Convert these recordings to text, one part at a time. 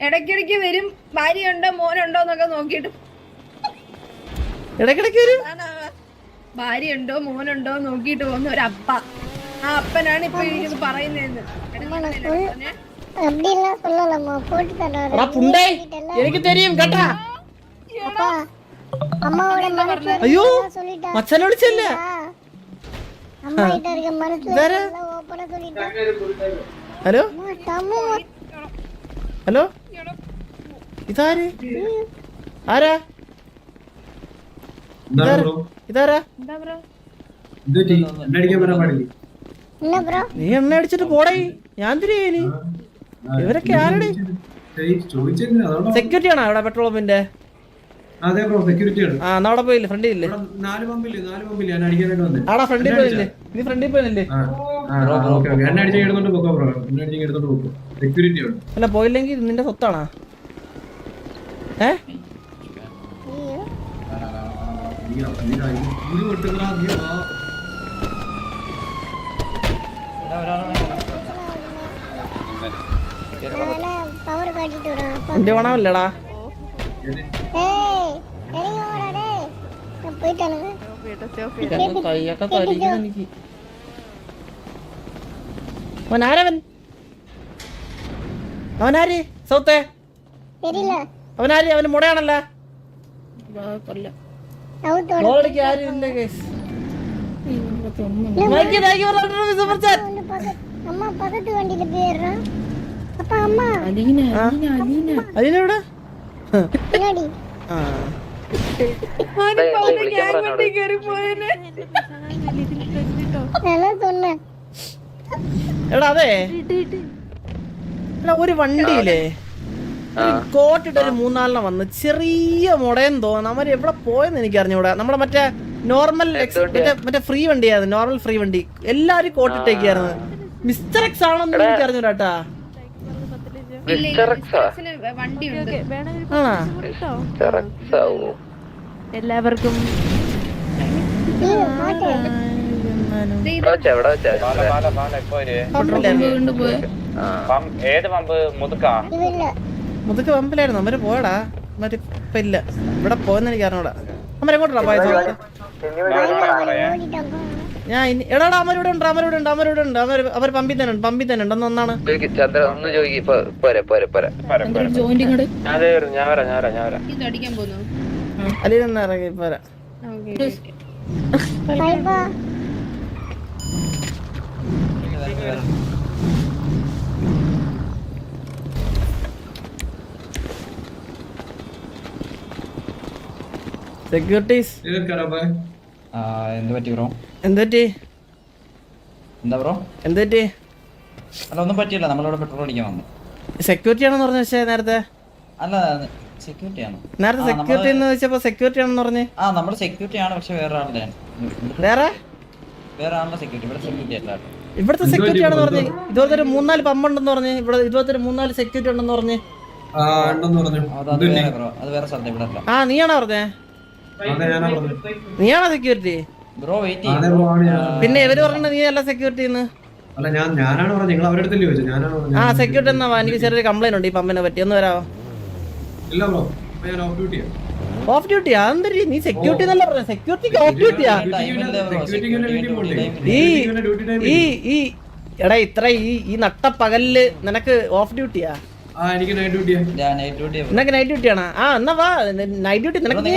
ഇടയ്ക്കിടയ്ക്ക് വരും ഭാര്യയുണ്ടോ മോനുണ്ടോ എന്നൊക്കെ നോക്കിയിട്ട് ഇടയ്ക്കിടയ്ക്ക് വരും ആണ് ഭാര്യയുണ്ടോ മോനുണ്ടോ നോക്കിയിട്ട് പോകുന്ന ഒരു അപ്പ ആ അപ്പനാണ് ഇപ്പൊ ഇത് പറയുന്നതെന്ന് പറഞ്ഞേ. அப்படிலாம் சொல்லலாமா போட்டு தர்றாரு എടാ പുണ്ടേ എനിക്ക് തരും കേട്ടാ அப்பா அம்மாவோட மனசுல ஐயோ, இருக்கிறதெல்லாம் சொல்லிட்டா മച്ചനെ വിളിച്ചല്ലേ அம்மா கிட்ட இருக்க மனசுல வேற? ஓப்பனா சொல்லிட்டா ഹലോ அம்மா செம்ம ഹലോ ഇതാര്? ആരാ? നീ എണ്ണ അടിച്ചിട്ട് പോടേ. ഞാൻ തിരികേനി ഇവരൊക്കെ ആരടി? സെക്യൂരിറ്റി ആണോ അവിടെ പെട്രോൾ പമ്പിന്റെ അതെ ബ്രോ അവിടെ പോയില്ലേ? ഫ്രണ്ടിൽ നാല് ഞാൻ ആടാ ഫ്രണ്ടിൽ പോയില്ലേ? നീ ഫ്രണ്ടിൽ പോയില്ലേ? അല്ല പോയില്ലെങ്കിൽ നിന്റെ സ്വത്താണോ? ഏ? എന്റെ ഓണമല്ലടാ കൈയൊക്കെ കരിക്കുന്നു എനിക്ക്. അവൻ ആരവൻ? അവനാര് സൗത്തേ? അവനാര്? അവന് മുടയാണല്ലോ. എടാ അതെ. ഒരു വണ്ടിയില്ലേ? കോട്ടിട്ടൊരു മൂന്നാലിനെ വന്ന് ചെറിയ മുടയം തോന്നുന്നു. അവർ എവിടെ പോയെന്ന് എനിക്ക് അറിഞ്ഞൂടാ നമ്മുടെ മറ്റേ നോർമൽ മറ്റേ മറ്റേ ഫ്രീ വണ്ടിയായിരുന്നു. നോർമൽ ഫ്രീ വണ്ടി. എല്ലാരും കോട്ടിട്ടേക്കായിരുന്നു മിസ്റ്റർ എക്സ് ആണെന്ന് എനിക്ക് അറിഞ്ഞൂടാ എല്ലാവർക്കും. ഏത് പമ്പ്? മുതുക്കാ? മുതുക്ക് പമ്പിലായിരുന്നു അമ്മര് പോയടാ. അമ്മര് ഇപ്പൊ ഇല്ല. ഇവിടെ പോയെന്ന് എനിക്ക് അറിഞ്ഞൂടാ. അമ്മര് എങ്ങോട്ടാ ഞാൻ ഇനി എടാടാ അമ്മരൂടെ ഉണ്ട് അമ്മരൂടെ ഉണ്ട് അമ്മരൂടെ ഉണ്ട്. അവർ അവർ പമ്പി തന്നെ ഉണ്ട് പമ്പി തന്നെ ഉണ്ടെന്ന് ഒന്നാണ് അല്ലെങ്കിൽ ഒന്ന് ഇറങ്ങി പോരാ. ആ, എന്ത് പറ്റി ബ്രോ? എന്തുപറ്റി എന്താ ബ്രോ? എന്തുപറ്റി അല്ല ഒന്നും പറ്റിയില്ല. നമ്മളിവിടെ പെട്രോൾ അടിക്കാൻ വന്നു. സെക്യൂരിറ്റി ആണെന്ന് പറഞ്ഞു പക്ഷേ നേരത്തെ. അല്ല സെക്യൂരിറ്റി ആണ്. നേരത്തെ സെക്യൂരിറ്റി എന്ന് വെച്ചപ്പോ സെക്യൂരിറ്റി ആണെന്ന് പറഞ്ഞു. ആ നമ്മൾ സെക്യൂരിറ്റി ആണ് പക്ഷെ വേറെ ആളുടെ വേറെ? വേറെ ആളുടെ സെക്യൂരിറ്റി ഇവിടെ സെക്യൂരിറ്റി അല്ല. ഇവിടുത്തെ സെക്യൂരിറ്റി ആണെന്ന് പറഞ്ഞു. ഇതുപോലത്തെ ഒരു മൂന്നാൽ പമ്പുണ്ടെന്ന് ഉണ്ടെന്ന് പറഞ്ഞ്. ഇവിടെ ഇതുപോലത്തെ ഒരു മൂന്നാൽ സെക്യൂരിറ്റി ഉണ്ടെന്ന് പറഞ്ഞു. ആ ഉണ്ടെന്ന് പറഞ്ഞു. അത് അത് വേറെ ബ്രോ. സ്ഥലത്ത് ഇവിടെ അല്ല. ആ നീയാണോ പറഞ്ഞു? നീയാണോ സെക്യൂരിറ്റി ബ്രോ വെയിറ്റ് പിന്നെ ഇവർ പറഞ്ഞ നീ അല്ല സെക്യൂരിറ്റി അല്ല ഞാൻ ഞാനാണ് പറഞ്ഞത്? നിങ്ങൾ അവരുടെ അടുത്തല്ലേ ചോദിച്ചത്? ഞാനാണ് ആ സെക്യൂരിറ്റി എന്നാ എനിക്ക് ചെറിയൊരു കംപ്ലൈന്റ് ഉണ്ട്. ഈ പമ്പിനെ പറ്റി. ഒന്ന് വരാമോ ഇല്ല ബ്രോ ഞാൻ ഓഫ് ഡ്യൂട്ടിയാ ഓഫ് ഡ്യൂട്ടി അതെന്തരി നീ സെക്യൂരിറ്റി എന്നല്ല പറഞ്ഞ സെക്യൂരിറ്റിക്ക് ഓഫ് ഡ്യൂട്ടിയാ ഈ ഈ ഈ എടാ ഇത്ര ഈ ഈ നട്ട പകലിൽ നിനക്ക് ഓഫ് ഡ്യൂട്ടിയാ നൈറ്റ് ഡ്യൂട്ടി നിനക്ക് നൈറ്റ് ഡ്യൂട്ടിയാണോ ആ എന്നാ വാ. നൈറ്റ് ഡ്യൂട്ടി നിനക്ക് നീ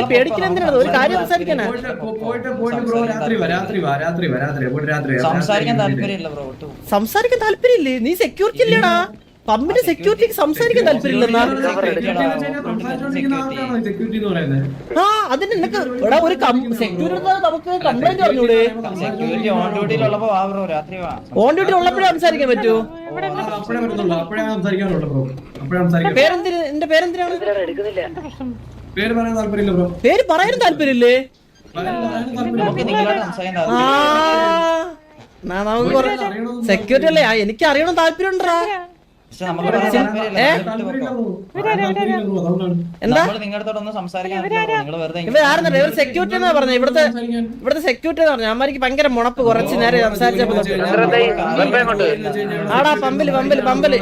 ഒരു കാര്യം സംസാരിക്കാനാ? പോയിട്ട് പോയിട്ട് പോയിട്ട് ബ്രോ രാത്രി വാ രാത്രി വാ രാത്രി വാ രാത്രി പോയിട്ട് സംസാരിക്കാൻ രാത്രി ബ്രോ സംസാരിക്കാൻ താല്പര്യമില്ലേ നീ സെക്യൂരിറ്റി ഇല്ലടാ. പമ്പിന് സെക്യൂരിറ്റിക്ക് സംസാരിക്കാൻ താല്പര്യമില്ലെന്നാ ആ അതിന് നിനക്ക് എടാ ഒരു സെക്യൂരിറ്റി നമുക്ക് കംപ്ലൈന്റ് പറഞ്ഞൂടെ? സെക്യൂരിറ്റി ഓൺ ഡ്യൂട്ടിയിലുള്ളപ്പോ വാ ബ്രോ രാത്രി വാ. ഓൺ ഡ്യൂട്ടി ഉള്ളപ്പോഴേ സംസാരിക്കാൻ പറ്റൂ? എന്റെ പേരെന്തിനാണ്? പേര് പറയാൻ താല്പര്യമില്ല ബ്രോ. പേര് താല്പര്യമില്ലേ? നമുക്ക് സെക്യൂരിറ്റി അല്ലേ ആ, എനിക്ക് അറിയണം താല്പര്യം ഉണ്ടാ സെക്യൂരിറ്റി എന്നാ പറഞ്ഞ. ഇവിടുത്തെ ഇവിടുത്തെ സെക്യൂരിറ്റി എന്ന് പറഞ്ഞ. അമ്മമാർക്ക് ഭയങ്കര മുണപ്പ് കുറച്ച് നേരം സംസാരിച്ചപ്പോ ആടാ പമ്പിൽ പമ്പിൽ. പമ്പിൽ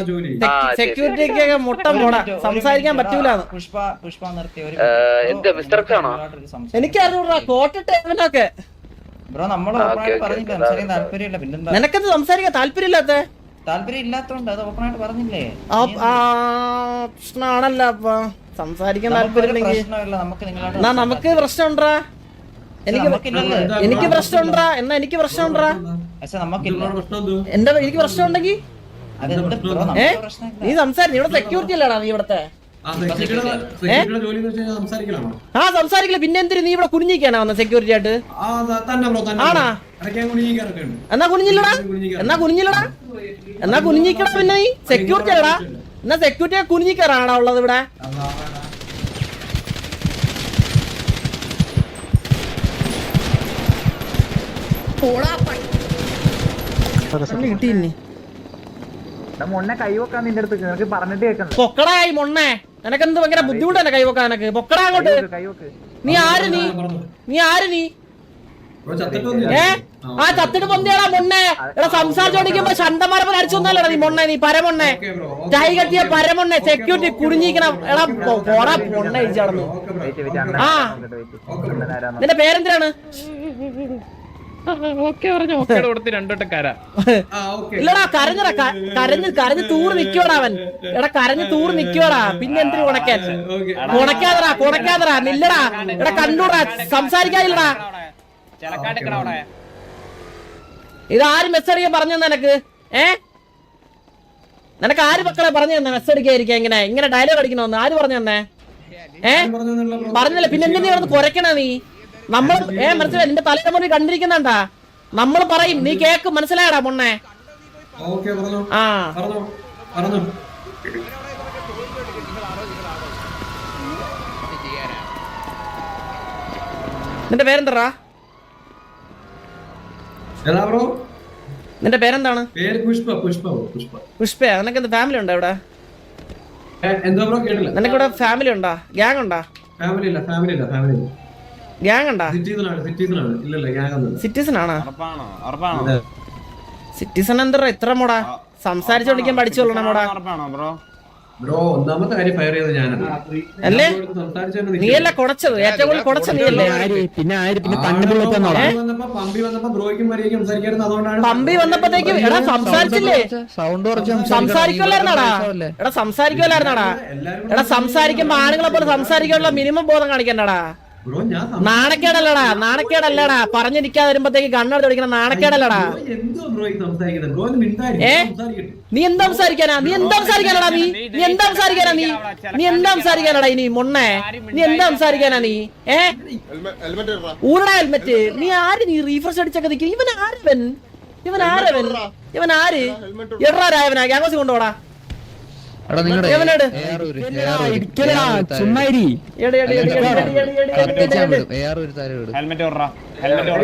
സെക്യൂരിറ്റിക്കൊക്കെ മുട്ട മുട സംസാരിക്കാൻ പറ്റൂല. പുഷ്പ പുഷ്പ കോട്ടിട്ട് ഇവനൊക്കെ ബ്രോ നമ്മളെ സംസാരിക്കാൻ താല്പര്യമില്ല. സംസാരിക്കാൻ താല്പര്യമില്ലാത്ത ഇല്ലാത്തോണ്ട് അത് ഓപ്പൺ ആയിട്ട് പറഞ്ഞില്ലേ? സംസാരിക്കാൻ നമുക്ക് പ്രശ്നമുണ്ടാ? എനിക്ക് എനിക്ക് പ്രശ്നമുണ്ടാ? എന്നാ എനിക്ക് പ്രശ്നമുണ്ടാ? എന്റെ എനിക്ക് പ്രശ്നമുണ്ടെങ്കിൽ? നീ സംസാരിച്ചു ഇവിടെ സെക്യൂരിറ്റി അല്ലടാ നീ ഇവിടത്തെ? ആ സംസാരിക്കില്ല. പിന്നെ എന്തിനു നീ ഇവിടെ കുഞ്ഞിക്കാണോ വന്ന സെക്യൂരിറ്റി ആയിട്ട് ആണാ? എന്നാ കുനിഞ്ഞില്ലടാ? എന്നാ കുനിഞ്ഞില്ലടാ? എന്നാ കുഞ്ഞിക്കടാ പിന്നെ നീ? സെക്യൂരിറ്റി ആടാ. എന്നാ സെക്യൂരിറ്റി കുഞ്ഞിക്കാറാണോ ഉള്ളത് ഇവിടെ? കിട്ടിയില്ലേ? മൊണ്ണ കൈ വെക്കാൻ നിന്റെ അടുത്ത് പറഞ്ഞിട്ട് കേൾക്കണം പൊക്കടായി മൊണ്ണേ. നിനക്കെന്ത് ഭയങ്കര ബുദ്ധിമുട്ടല്ലേ കൈവക്കാൻ എനക്ക് പൊക്കടാ അങ്ങോട്ട്. നീ ആര് നീ? നീ ആര് നീ? ഏ? ആ ചത്തിട്ട് പൊന്തിയാടാ മൊണ്ണേ എടാ സംസാരിച്ചോണ്ടിരിക്കുമ്പോ ശണ്ടമരപ്പൻ അടിച്ചൊന്നല്ലടാ നീ മൊണ്ണേ നീ പരമൊണ്ണേ ചൈ കത്തിയ. കെട്ടിയ പരമൊണ്ണേ സെക്യൂരിറ്റി കുടുങ്ങിക്കണം എടാ പോടാ പൊണ്ണ വെയിറ്റ് ആ നിന്റെ പേരെന്തിനാണ്? ഓക്കെ പറഞ്ഞു ഓക്കെ കൊടുത്ത് രണ്ടോട്ടക്കാരാ ആ, ഓക്കേ. ഇല്ലടാ കരഞ്ഞട കരഞ്ഞ് കരഞ്ഞ് തൂറ് നിക്കോടാ അവൻ. എടാ കരഞ്ഞ് തൂറ് നിക്കോടാ പിന്നെ എന്തിനു ഉണക്കാൻ ഓക്കേ. ഉണക്കാതടാ ഉണക്കാതടാ നില്ലടാ. എടാ കണ്ടൂടാ സംസാരിക്കാതില്ലടാ ഇത് ആര് മെസ്സേജ് പറഞ്ഞു തന്നെ നിനക്ക്? ഏ? നിനക്ക് ആര് മക്കളെ പറഞ്ഞു തന്നെ മെസ്സേജ് അടിക്കാതിരിക്കാൻ ഇങ്ങനെ? ഇങ്ങനെ ഡയലോഗ് അടിക്കണമെന്ന് ആര് പറഞ്ഞു തന്നെ? ഏ? പറഞ്ഞില്ല. പിന്നെ എന്തിനാ കുരക്കണ നീ? നമ്മൾ ഏ മനസ്സിലായി? നിന്റെ മുന്നിൽ കണ്ടിരിക്കുന്നുണ്ടാ നമ്മൾ പറയും നീ കേക്ക് മനസ്സിലായടാ പൊണ്ണേ. ആ. നിന്റെ പേരെന്താ നിന്റെ പേരെന്താണ്? പേര് പുഷ്പ പുഷ്പ പുഷ്പ. പുഷ്പ നിനക്ക് എന്ത് ഫാമിലി ഉണ്ടോ ഇവിടെ? നിനക്കിവിടെ ഫാമിലി ഉണ്ടോ? ഗ്യാങ് ഉണ്ടോ? ഫാമിലി ഇല്ല ഫാമിലി ഇല്ല ഫാമിലി ഇല്ല. ഗ്യാങ് ഉണ്ടോ? സിറ്റിസൺ ആണോ സിറ്റിസൺ എന്താ ഇത്ര മോടാ സംസാരിച്ചോണ്ടിരിക്കാൻ പഠിച്ചോളണം മോടാ ബ്രോ? ഒന്നാമത്തെ കാര്യം ഫയർ ചെയ്തത് ഞാനാണ്. അല്ലേ? സംസാരിച്ചു നീയല്ല കുടച്ചത്. ഏറ്റവും കൂടുതൽ കുടച്ച നീയല്ലേ? പിന്നെ പിന്നെ പമ്പി വന്നപ്പോ ബ്രോയ്ക്കും മരിയയ്ക്കും സംസാരിക്കായിരുന്നു. അതുകൊണ്ടാണ് പമ്പി വന്നപ്പോഴത്തേക്ക് എടാ സംസാരിച്ചില്ലേ? സൗണ്ട് കുറച്ച് സംസാരിക്കുമല്ലായിരുന്നാടാ എടാ സംസാരിക്കുമല്ലായിരുന്നാടാ എടാ സംസാരിക്കുമ്പോ ആണുങ്ങളെ പോലെ സംസാരിക്കാനുള്ള മിനിമം ബോധം കാണിക്കണ്ടടാ? ബ്രോ നാണക്കേടല്ലടാ നാണക്കേടല്ലടാ. പറഞ്ഞിരിക്കാതെ വരുമ്പത്തേക്ക് കണ്ണെടുത്ത് തൊടിക്കണ നാണക്കേടല്ലടാ ഏ? നീ എന്താ സംസാരിക്കാനാ? നീ എന്താ സംസാരിക്കാനടാ നീ? നീ എന്താ സംസാരിക്കാനാ നീ? നീ എന്താ സംസാരിക്കാനാടാ ഇനി മൊണ്ണേ? നീ എന്താ സംസാരിക്കാനാ നീ? ഏ? ഊരടാ ഹെൽമെറ്റ് നീ ആര് നീ റീഫ്രഷ് അടിച്ചൊക്കെ നിൽക്കും ഇവൻ ആരവൻ? ഇവൻ ആരവൻ? ഇവൻ ആര്? എടാ രായവനാ ഗ്യാങ്സ് കൊണ്ടുപോടാ. എടാ എയർ ഒരു ഹെൽമെറ്റ്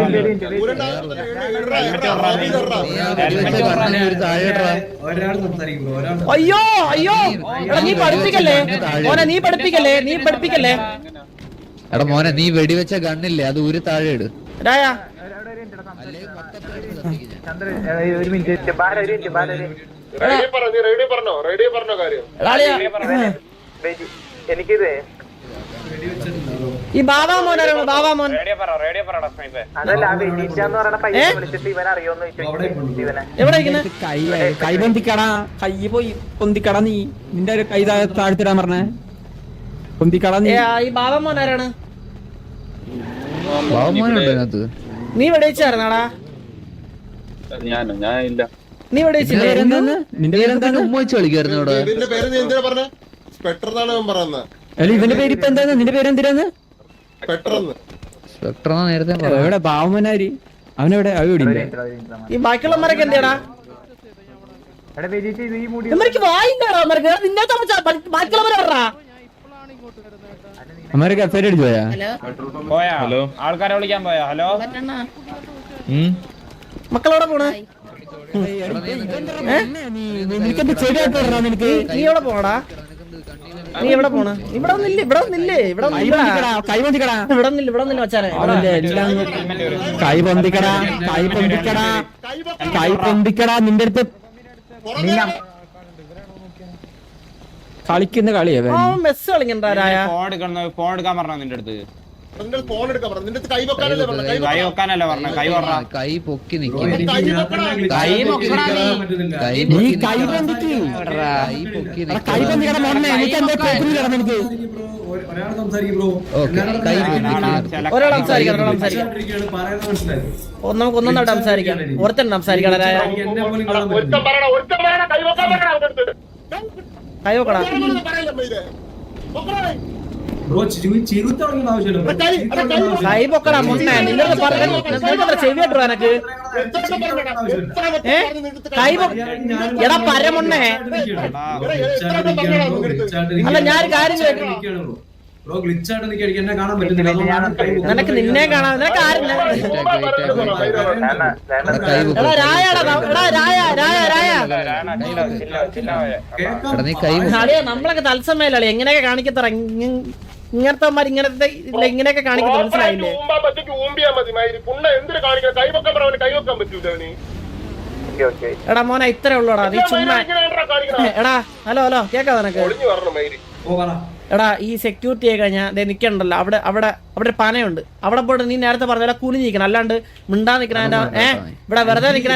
അയ്യോ അയ്യോ. എടാ നീ പഠിപ്പിക്കല്ലേ? മോനെ നീ പഠിപ്പിക്കല്ലേ? നീ പഠിപ്പിക്കല്ലേ? എടാ മോനെ നീ വെടിവെച്ച ഗണ്ണില്ലേ? അത് ഒരു താഴെ ഇട്. ഒരു മിനിറ്റ് ബാല ഒരു മിനിറ്റ് ബാല എനിക്കിത് ഈ ബാബാ മോനാണ് ബാബാ മോൻ. റേഡിയോ പറ റേഡിയോ പറടാ സ്നൈപ്പേ. അതല്ല പറയുന്ന പയ്യനെ? വിളിച്ചിട്ട് ഇവൻ അറിയോന്ന് ചോദിച്ചു. ഇവനെ. എവിടെ കൈ കൈ പൊന്തിക്കടാ. കൈ പോയി പൊന്തിക്കടാ നീ. നിന്റെ ഒരു കൈ താഴെ താഴ്ത്തിടാൻ പറഞ്ഞേ. പൊന്തിക്കടാ നീ. ഈ ബാബാ മോൻ ആരാണ്? ബാബുമോനുണ്ടോ അതിനകത്ത് നീ എവിടെ വെച്ചായിരുന്നാടാ ഞാനോ? ഞാൻ ഇല്ല നീ ഇവന്റെ പേര് നിന്റെ എവിടെ പാവമനാരി? അവനെവിടെ? ഈ ബാക്കിയുള്ളവരൊക്കെ എന്തിനാടാ ബാക്കിയുള്ളവരെ അമേരിക്ക എഫ്ഐആർ അടിച്ചു പോയാ? പോയാ? ഹലോ? ആൾക്കാരെ വിളിക്കാൻ പോയാ? ഹലോ? മക്കളോടെ പോണേ? എവിടെ നീ എല്ലാം കൈപൊന്തിക്കടാ കൈപൊന്തിക്കടാ കൈപൊന്തിക്കടാ നിന്റെ അടുത്ത്. കളിക്കുന്ന കളിയാ ആ മെസ്സ് ഫോൺ എടുക്കണം ഫോൺ എടുക്കാൻ പറഞ്ഞോ നിന്റെ അടുത്ത്. നിന്റെ ഫോൺ എടുക്കാൻ പറഞ്ഞു നിന്റെ കൈ വെക്കാനല്ലേ പറഞ്ഞ കൈ കൈ പറഞ്ഞ കൈ പറഞ്ഞ കൈ പൊക്കി എനിക്ക് കൈ നീ. കൈ കൈ പൊക്കി എടാ, കൈ മോനെ എനിക്ക് എന്താ ഒരാൾ ഓക്കേ, കൈ സംസാരിക്ക്. ഒരാൾ സംസാരിക്കണം ഒരാൾ സംസാരിക്കണം. പറയുന്നത് മനസ്സിലായി. ഓ, നമുക്ക് ഒന്നൊന്നായിട്ട് സംസാരിക്കാം. ഒരുത്തൻ എന്നെ പോലും കാണാൻ കൈ പൊക്കടാ മുന്നേ നിന്റെ പറഞ്ഞ ചെവിയായിട്ടോ എനക്ക് ഏ? കൈ എടാ പരമുണ്ണേ അല്ല, ഞാനൊരു കാര്യം ചോദിക്കാം. ബ്രോ ഗ്ലിച്ച് ആയിട്ട് നിക്ക് എനിക്ക് എന്നെ കാണാൻ പറ്റുന്നില്ല. നിനക്ക് നിന്നെ കാണാൻ നിനക്ക് ആരും നമ്മളൊക്കെ തത്സമയല്ലേ എങ്ങനെയൊക്കെ കാണിക്കത്തറ ഇങ്ങനത്തെ ഇങ്ങനത്തെ ഇങ്ങനെയൊക്കെ കാണിക്കുന്നത് മനസ്സിലായില്ലേ? എടാ മോനെ ഇത്രേ ഉള്ളൂടാ. നീ ചുമ്മാ എടാ ഹലോ ഹലോ കേക്കാ നിനക്ക്? ഓ പറ. എടാ ഈ സെക്യൂരിറ്റി ആയി കഴിഞ്ഞാൽ ദേ നിൽക്കണ്ടല്ലോ അവിടെ അവിടെ അവിടെ ഒരു പനയുണ്ട്. അവിടെ പോയിട്ട് നീ നേരത്തെ പറഞ്ഞ കുനി കുനിഞ്ഞ് നിൽക്കണം. അല്ലാണ്ട് മിണ്ടാ നിക്കണ ഏ? ഇവിടെ വെറുതെ നിക്കണ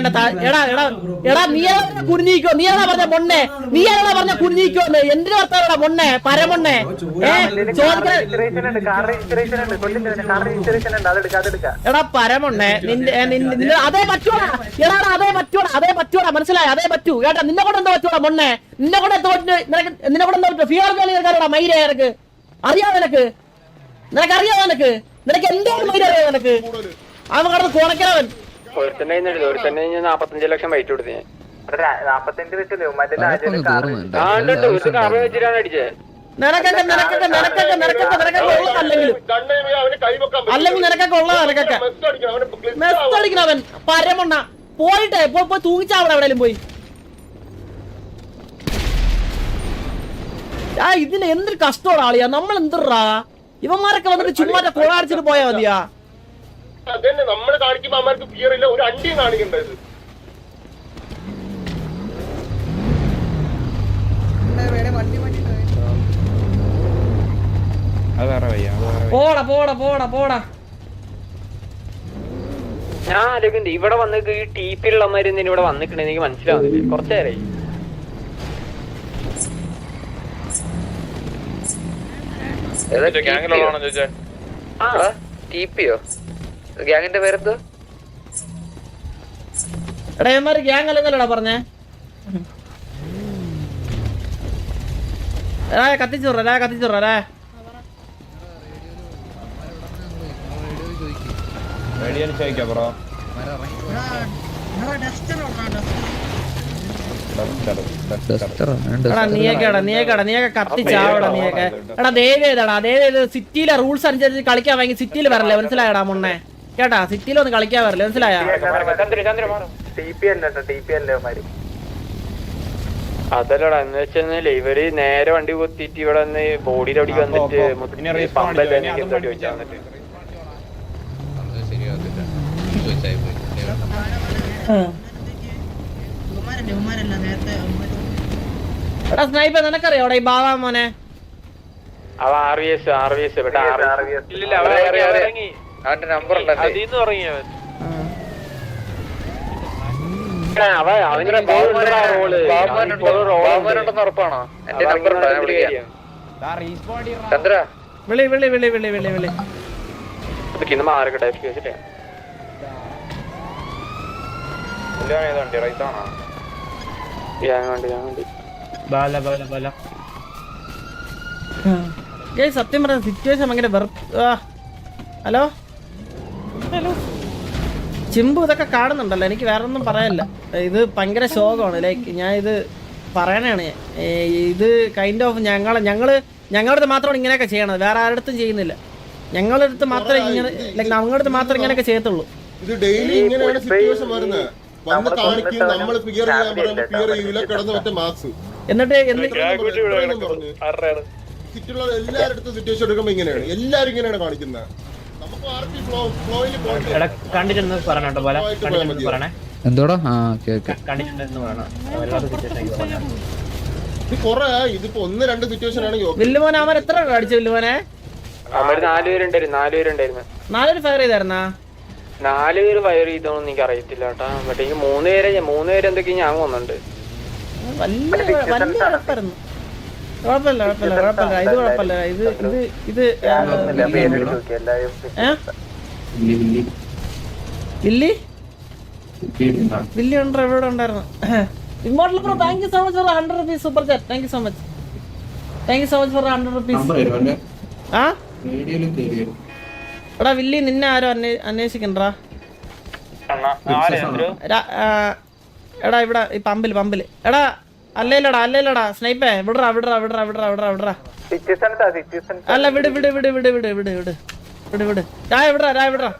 എടാ എടാ എടാ നീ കുനിഞ്ഞിക്കോ നീ ഏതാ പറഞ്ഞ മൊണ്ണെ നീ ഏതാ പറഞ്ഞ കുനിഞ്ഞിക്കോ എന്തിനു വർത്താനടാ മൊണ്ണെ പരമൊണ്ണെ? ഏ? ചോദിക്കാൻ എടാ പരമൊണ്ണെ നിന്റെ നിന്റെ- അതേ പറ്റൂടാ. എടാ എടാ, അതേ പറ്റൂടാ. അതേ പറ്റൂടാ. മനസ്സിലായി? അതേ പറ്റൂ. കേട്ടാ നിന്നെ കൊണ്ട് എന്താ പറ്റൂടാ മൊണ്ണെ നിന്നെ കൊണ്ട് എന്താ പറ്റു? നിനക്ക് നിന്നെ കൊണ്ട് എന്താ പറ്റൂ? ഫിയർ മൈര നിനക്ക്. അറിയാവോ നിനക്ക്? നിനക്ക്? അറിയാവോ നിനക്ക് നിനക്ക് എന്തോ മൈൻഡ് അറിയാവോ നിനക്ക്? അവൻ കടന്ന് കുണക്കണവൻ നാപ്പത്തഞ്ച് ലക്ഷം വൈറ്റ് കൊടുത്ത് ഞാൻ നിനക്കൊക്കെ നിനക്കൊക്കെ നിനക്കൊക്കെ നിനക്കൊക്കെ നിനക്കൊക്കെ ഉള്ളതല്ലെങ്കിലും അല്ലെങ്കിൽ നിനക്കൊക്കെ ഉള്ളതാ നിനക്കൊക്കെ. അവൻ പരമണ്ണ. പോയിട്ടെ പോയി പോയി തൂങ്ങിച്ചാവിടെ എവിടെയും പോയി. ആ ഇതിന് എന്തൊരു കഷ്ടമാണ് ആളിയാ. നമ്മൾ എന്തിറാ ഇവന്മാരൊക്കെ വന്നിട്ട് ചുമ്മാ കൊളാടിച്ചിട്ട് പോയാ മതിയാ. നമ്മൾ കാണിക്കുമ്പോ അമ്മയ്ക്ക് ബിയർ ഇല്ല ഒരു അണ്ടിയും കാണിക്കണ്ടത്. പോടാ പോടാ പോടാ പോടാ. ഞാൻ ആലോചിക്കുന്നുണ്ട് ഇവിടെ വന്നിട്ട് ഈ ടീപ്പിലുള്ള മരുന്നിന് ഇവിടെ വന്നിട്ടുണ്ടെങ്കിൽ എനിക്ക് മനസ്സിലാവുന്നില്ല. കുറച്ചേരായി. ടീപ്പിയോ ഗ്യാങ്ങിന്റെ പേരെന്തോ എടാ ഇവന്മാര് ഗ്യാങ് അല്ലെന്നല്ലടാ പറഞ്ഞേ. എടാ കത്തിച്ചുറ എടാ റേഡിയോ ചോദിക്കാം ബ്രോ. Duster ആണ്, സിറ്റിയിലെ റൂൾസ് അനുസരിച്ച് കളിക്കാൻ വാങ്ങി സിറ്റിയിൽ വരല്ലേ മനസ്സിലായടാ മുന്നേ? കേട്ടാ സിറ്റിയിൽ ഒന്ന് കളിക്കാൻ വരല്ലേ മനസ്സിലായ? അതല്ലടാ എന്ന് വെച്ചാൽ ഇവർ നേരെ വണ്ടി കുത്തിയിട്ട് ഇവിടെ ബോഡിയുടെ അവിടേക്ക് വന്നിട്ട് പമ്പല്ലേ വന്നിട്ട്. ചോദിച്ചായി എടാ സ്നൈപ്പർ നിനക്കറിയോടാ ഈ ബാവാ മോനെ? അവ R V S R V S ഇവിടെ അവന്റെ നമ്പർ റോളുണ്ടെന്ന് ഉറപ്പാണോ? നമ്പർ ചന്ദ്ര. വിളി വിളി വിളി വിളി വിളി വിളി. ഇന്ന് മാറിക്കട്ടെ എഫ് വെച്ചിട്ടേ വണ്ടി റൈസാണോ? സത്യം പറഞ്ഞ സിറ്റുവേഷൻ ഭയങ്കര. ഹലോ? ഹലോ? ചിമ്പു ഇതൊക്കെ കാണുന്നുണ്ടല്ലോ. എനിക്ക് വേറെ ഒന്നും പറയാനില്ല. ഇത് ഭയങ്കര ശോകമാണ്. ലൈക്ക് ഞാൻ ഇത് പറയണതാണ്. ഇത് കൈൻഡ് ഓഫ് ഞങ്ങൾ ഞങ്ങൾ ഞങ്ങളുടെ അടുത്ത് മാത്രമാണ് ഇങ്ങനെയൊക്കെ ചെയ്യണത്. വേറെ ആരുടെ ചെയ്യുന്നില്ല. ഞങ്ങളുടെ അടുത്ത് മാത്രമേ ഇങ്ങനെ ലൈക്ക് ഞങ്ങളുടെ അടുത്ത് മാത്രമേ ഇങ്ങനെയൊക്കെ ചെയ്യത്തുള്ളൂ. ഇത് ഡെയിലി ഇങ്ങനെയാണ് സിറ്റുവേഷൻ വരുന്നത്. വന്ന് കാണിക്കും നമ്മൾ ഫിയർ ചെയ്യാൻ പറയുമ്പോൾ ഫിയർ ചെയ്യൂല കിടന്ന മറ്റേ മാർക്സ് എന്നിട്ട് ചുറ്റുള്ള എല്ലാവരുടെ സിറ്റുവേഷൻ എടുക്കുമ്പോ ഇങ്ങനെയാണ്. എല്ലാരും ഇങ്ങനെയാണ് കാണിക്കുന്നത് കണ്ടിട്ടുണ്ടെന്ന് പറഞ്ഞോട്ടോ പോലെ? കണ്ടിട്ടുണ്ടെന്ന് പറയണേ? എന്തോടാ? അവൻ എത്ര ഫയർ ചെയ്തായിരുന്നാ? നാല് പേര് ഫയർ ചെയ്തോന്നും എനിക്ക് അറിയത്തില്ല കേട്ടാ. മറ്റേ എനിക്ക് മൂന്ന് പേരെ മൂന്ന് പേര് എന്തൊക്കെ ഞാൻ കൊന്നുണ്ട്. കുഴപ്പമില്ല കുഴപ്പമില്ല കുഴപ്പമില്ല. ഇത് കുഴപ്പമില്ല. ഇത് ഇത് ഇത് ഏ? വില്ലി വില്ലി ഉണ്ടോ? എവിടെ ഉണ്ടായിരുന്നു? Immortal bro thank you so much four hundred rupees super chat thank you so much thank you so much four hundred rupees ആ? എടാ വില്ലി നിന്നെ ആരോ അന്വേ അന്വേഷിക്കണ്ടാ എടാ ഇവിടെ ഈ പമ്പിൽ പമ്പിൽ എടാ അല്ലേലടാ അല്ലേലടാ സ്നൈപ്പേ വിടറാ വിടറാ വിടറാ വിടറാ വിടറാ വിടറാ. അല്ല വിട് വിട് വിട് വിട് വിട് വിട് വിട് വിട് വിട് രായ വിടറാ രായ വിടറാ.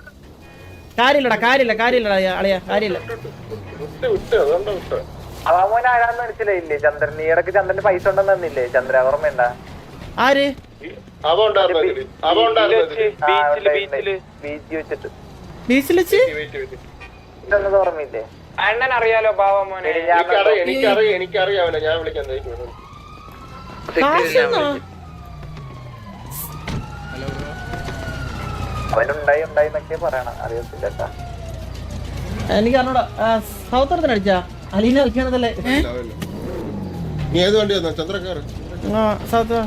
കാര്യമില്ലടാ കാര്യമില്ല കാര്യമില്ലടാ അളിയാ, കാര്യല്ല. കാര്യമില്ല വിട്ട് ആരാന്ന് മനസ്സിലായില്ലേ ചന്ദ്രൻ. നീ ഇടയ്ക്ക് ചന്ദ്രന് പൈസ ഉണ്ടെന്ന് തന്നില്ലേ? ചന്ദ്ര ഓർമ്മയുണ്ട ആര്? ബീച്ചിൽ വെച്ച് അണ്ണൻ അറിയാലോ പാവമോനെ എനിക്കറിയാം എനിക്കറിയാവില്ല ഞാൻ വിളിക്കാൻ എനിക്ക് അറിഞ്ഞൂടാ. സൗത്തർത്തിന് അടിച്ചാ. അലീന കളിക്കണതല്ലേ? നീ ഏത് വണ്ടി വന്നോ? ചന്ദ്രക്കാർ സൗത്ത്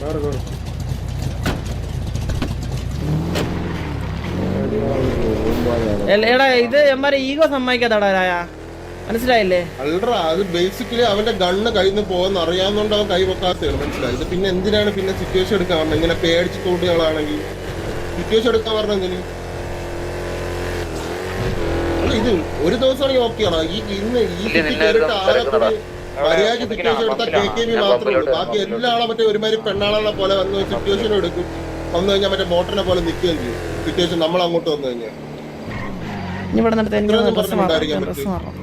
സൗത്ത് എടാ ഇത് എമ്മാരെ ഈഗോ സമ്മതിക്കാത്തടാ രായ. മനസ്സിലായില്ലേ? അല്ലടാ അത് ബേസിക്കലി അവന്റെ ഗണ്ണ് കയ്യിൽ നിന്ന് പോകുന്ന അറിയാവുന്നതുകൊണ്ട് അവൻ കൈ വെക്കാത്തതാണ് മനസ്സിലായി? ഇത് പിന്നെ എന്തിനാണ് പിന്നെ സിറ്റുവേഷൻ എടുക്കാൻ പറഞ്ഞത് ഇങ്ങനെ പേടിച്ച് തോട്ടുകളാണെങ്കിൽ സിറ്റുവേഷൻ എടുക്കാൻ പറഞ്ഞ എന്തിന്? അല്ല ഇത് ഒരു ദിവസമാണെങ്കിൽ ഓക്കെയാണോ ഈ ഇന്ന് ഈ കുട്ടി കേറിട്ട് ആകെ കൂടി മര്യാദ സിറ്റുവേഷൻ എടുത്താൽ കെ കെ ബി മാത്രമേ ഉള്ളൂ. ബാക്കി എല്ലാ ആളെ മറ്റേ ഒരുമാതിരി പെണ്ണാളെ പോലെ വന്ന് സിറ്റുവേഷൻ എടുക്കും. വന്നു കഴിഞ്ഞാൽ മറ്റേ മോട്ടറിനെ പോലെ നിൽക്കുകയും ചെയ്യും. സിറ്റുവേഷൻ നമ്മൾ അങ്ങോട്ട് വന്നു കഴിഞ്ഞാൽ ഇനി ഇവിടെ ഇത്രയൊന്നും ഡ്രസ്സ് മാറും. പറ്റും. മാറാം.